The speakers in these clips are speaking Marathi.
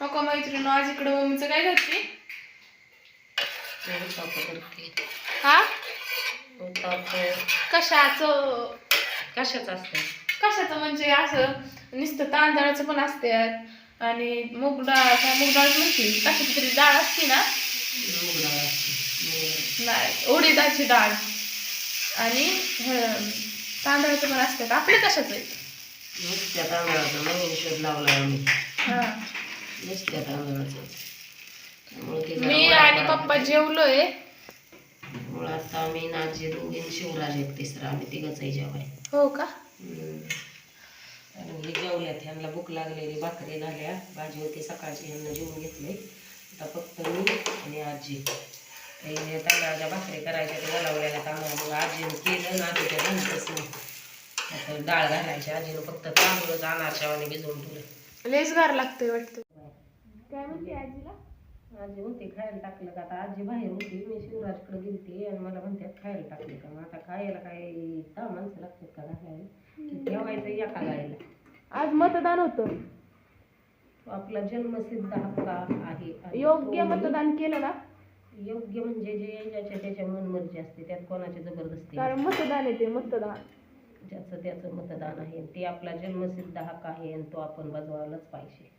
नको मैत्रिणी आज इकडं मम्मीचं काय करते. हा? उत्ताप कशाचं? कशाच असतं कशाचं म्हणजे असं नुसतं तांदळाचं पण असते आणि मूग डाळ काय मूग डाळ म्हणते? कशाची तरी डाळ असते ना? नाही उडीदाची डाळ. आणि तांदळाचं पण असतात आपले कशाचं आहे? नुसत्या तांदळाचा नवीन शोध लावला आम्ही. हा. नुसत्या तांदळाचं त्यामुळे ते जरा मी आणि. पप्पा जेवलोय. त्यामुळे आता आम्ही नाचे दोघी आणि शिवराज एक तिसरा आम्ही तिघच आहे जेवाय. हो का? आणि हे जेवल्यात ह्यांना भूक लागलेली भाकरी झाल्या भाजी होती सकाळची ह्यांना जेवून घेतले आता फक्त मी आणि आजी. काही तांदळाच्या भाकरी करायच्या ते बोलावलेल्या तांदळा मग आजीनं केलं ना आजीच्या घंटच नाही. आता डाळ घालायची आजीनं फक्त तांदूळच आणि भिजवून ठेवलं. लेस गार लागतोय वाटतं. आजीला? आजी म्हणते खायला टाकलं का आता? आजी बाहेर होती मी शिवराजकडे गेलते आणि मला म्हणतात खायला टाकले का? मग आता खायला काय माणसं लागतात का घालायला ठेवायचं एका गायला आज मतदान होतं. आपला जन्मसिद्ध हक्क आहे. योग्य मतदान केलं ना? योग्य म्हणजे जे ज्याच्या त्याच्या मनमर्जी असते त्यात कोणाची जबरदस्ती कारण मतदान येते मतदान. ज्याचं त्याचं मतदान आहे ते आपला जन्मसिद्ध हक्क आहे आणि तो आपण बजवायलाच पाहिजे.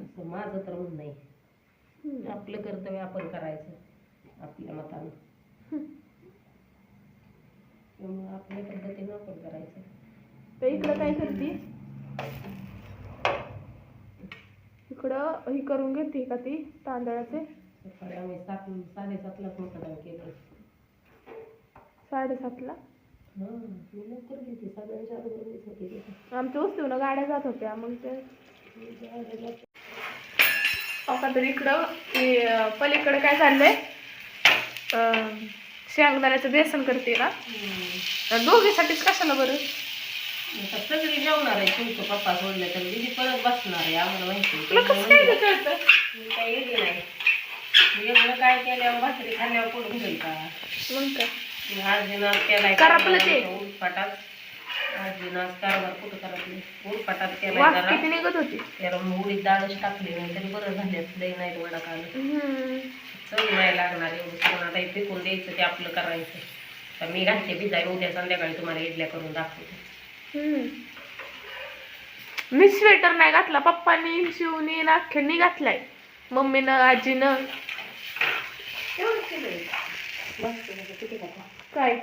असं माझं तर म्हणणं आहे. आपलं कर्तव्य आपण करायचं. आपल्या मतानं. त्यामुळे आपल्या पद्धतीनं आपण करायचं. तर इकडं काय करते? इकडं ही करून घेते का ती तांदळाचे? सकाळी आम्ही सात साडेसातलाच मतदान केलं साडेसातला? हां मी लवकर तिथे. आमच्या वस्तून गाड्या जात होत्या मग ते अका तर इकडं पलीकडे काय चाललंय? शेंगदाण्याचं बेसन करते ना. दोघीसाठीच कशाला बरं? सगळी जेवणार आहे तुमचं पप्पा सोडलं तर दिदी परत बसणार आहे आम्हाला माहिती कसं काय कळतं? मी काय येते नाही. एवढं काय केल्यावर भाकरी खाल्ल्यावर पोट भरेल का? मग काय? मी आजीनाथ केलाय करा आपलं ते. उलपाटात. कारभार कुठं वाफ जरा निघत होती? त्याला मग उडीद डाळच टाकली नाही तरी बरं झाले लई नाही वडा. चव नाही लागणार एवढं. कोणाला फेकून द्यायचं ते आपलं करायचं. तर मी घातले भिजाय उद्या संध्याकाळी तुम्हाला इडल्या करून दाखवते. मी स्वेटर नाही घातला पप्पानी शिवनी ना अख्ख्यांनी घातलाय. मम्मीनं आजीनं. किती काय?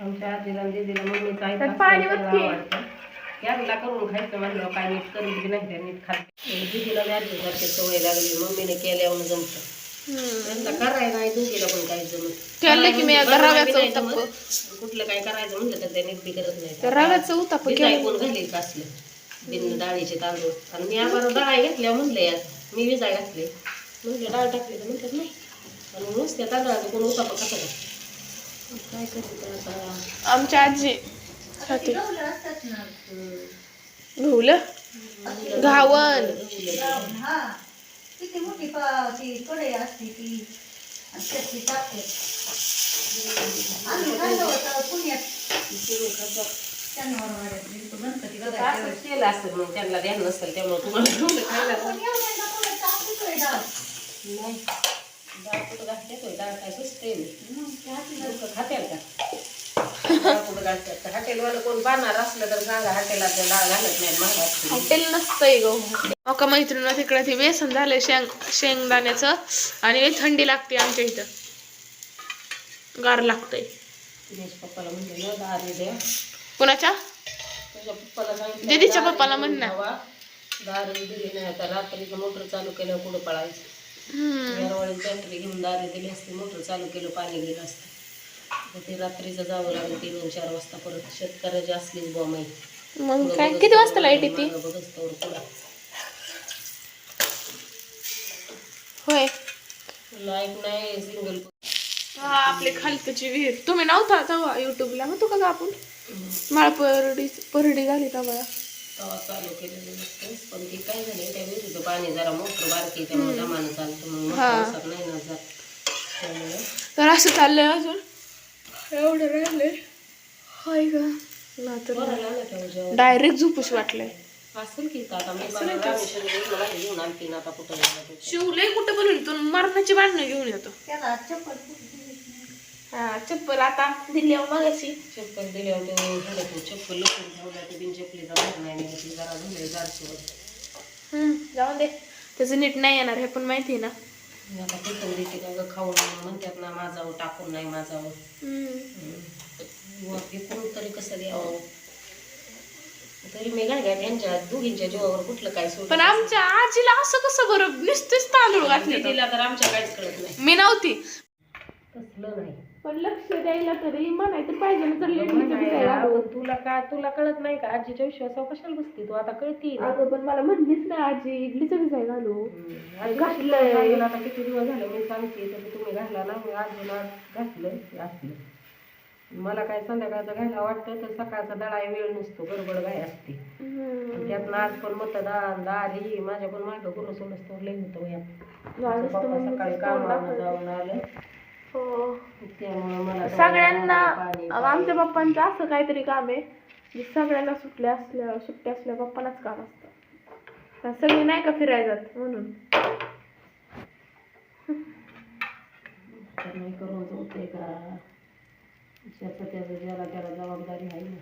आमच्या आजीला आणि दीदीला मम्मी पाणी. यांना करून खायचं म्हणलं काय नीट करीत बी नाही त्या नीट खात दीदीला सारखी सवय लागली मम्मीने केल्यावर जमतं. त्यांना करायला नाही दोघीला पण जमत. केलं की मी आता करायला रव्याचं बी नाही उत्तप्प. जमत. कुठलं काय करायचं म्हणलं तर त्या नीट बी करत नाही. तर रव्याचं केलं. कोण घालील का असलं? बिन डाळीचे तांदूळ. आणि मी आम्हाला डाळ घेतल्या म्हणले यात. मी विजाय घातले. म्हणले डाळ टाकली तर म्हणतात नाही. आणि नुसत्या तांदळाचं कोण उतापा कसा काय काय करायचं आमच्या आजी खाते. हम्म. घावन. किती मोठी ती कढई असते ती आणि टाकते आम्ही खाल्लं होतं पुण्यात गणपती असं केलं असतं मग त्यांना ध्यान नसेल त्यामुळे तुम्हाला नाही डाळ कुठं तो काय सुचते का? कुठं घालतात हॉटेलवालं कोण बांधणार असलं तर सांगा हॉटेलात त्या डाळ घालत नाही महाग असते हॉटेल नसतंय गहू अका मैत्रिणी तिकडे ते बेसन झालंय शेंग शेंगदाण्याचं आणि थंडी लागते आमच्या इथं. गार लागतंय. दिनेश पप्पाला ना डाळ दे. द्या कुणाच्या? तुझ्या पप्पाला सांगितलं दीदीच्या पप्पाला घेऊन म्हण ना. जावा. डाळ दिली नाही. आता रात्रीचं मोटर चालू केल्यावर पुढं पळायचं? यारवाळी बॅटरी घेऊन दारे दिली असते मोटर चालू केलं पाणी गेलं असतं. ते रात्रीचं जावं लागेल तीन चार वाजता परत शेतकऱ्याची असलीच बॉम्ब आहे. मग काय? किती वाजता लाइट येते? होय. लाइट नाही सिंगल हा आपले खालकची विहीर. तुम्ही नव्हता तेव्हा युट्यूबला होतो का आपण? माळ परडी परडी झाली तेव्हा. तवा चालू केलेलं नसतं. पण ते काय झालं त्या विहिरीचं पाणी जरा बारकी त्यामुळे चालतं मग हा. नाही ना जात. त्यामुळे तर असं चाललंय अजून? एवढं राहिलंय? हाय ग. ना तर का जेवण? डायरेक्ट झोपूश वाटलंय. असेल की इथं आता मी मला रामेश्वर घेऊन मला घेऊन आणते ना आता कुठं तो. शिवलंय कुठं पण तू मरणाची भांडणं घेऊन येतो. त्याला चप्पल चप्पल आता दिली मगाशी. चप्पल दिल्यावर तो झालं तो चप्पल लपून ठेवला ते बिन चपलीचा भाग नाही निघत. ते जरा झालंय जारसोबत हम्म जाऊन दे. त्याचं नीट नाही येणार हे पण माहिती ना. आता टिकून देते का गं खाऊन म्हणतात ना माझावं टाकून नाही माझावं हम्म. विकून तरी कसं द्यावं? तरी मी काय त्यांच्या दोघींच्या जीवावर कुठलं काय सोड पण आमच्या आजीला असं कसं बरं? नुसतेच तांदूळ घातले तर. दिला तर आमच्या काहीच कळत नाही. मी नव्हती. तसलं नाही. पण लक्ष द्यायला तरी म्हणायचं पाहिजे ना तर घालू. पण तुला का तुला कळत नाही का? आजीच्या विश्वासावर कशाला बसती तू? आता कळती अगं पण मला म्हणलीच नाही आजी इडलीचं भिजाय घालू. घातलंय. आता किती दिवस झाले मी सांगते तर तुम्ही घातला ना मी आजीला घातलं असलं. मला काय संध्याकाळचं घायला वाटतं तर सकाळचा दळाय वेळ नसतो गडबड गाय असते. आणि त्यातनं आज पण मतदान आली माझ्या पण मागं गुरु सोडस लई होतं वयात पप्पा सकाळी कामाला जाऊन आलं. हो. त्यामुळे मला सगळ्यांना पाणी आमच्या पप्पांचं असं काहीतरी काम आहे जे सगळ्यांना सुटल्या असल्या सुट्ट्या असल्या पप्पांनाच काम असतं. तर सगळी नाही का फिरायला जात म्हणून? तर नाही करून होते का? ज्याचं त्याचं ज्याला त्याला जबाबदारी आहे ना.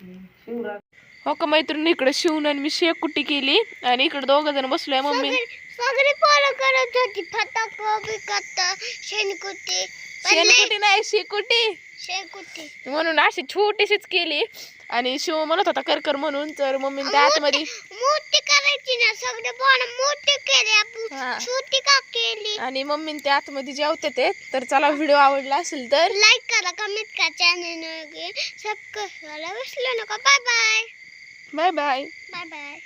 हम्म. शिवराज हो का मैत्रीण इकडे शिवून आणि मी शेकुटी केली आणि इकडे दोघ जण बसलोय मम्मी. सगळी पोरं करत होती. फटाक बिकत शेणकुटी. शेणकुटी नाही शेकुटी. शेणकुटी म्हणून अशी छोटीशीच केली. आणि शिव म्हणत होता कर कर म्हणून. तर मम्मी त्या आतमध्ये मोठी करायची ना. सगळे पोरं मोठी केली. हा. आपण छोटी का केली? आणि मम्मी त्या आतमध्ये जेवते ते. तर चला व्हिडिओ आवडला असेल तर लाईक करा कमेंट करा चॅनल सबस्क्राईब करायला विसरू नका. Bye bye bye bye bye bye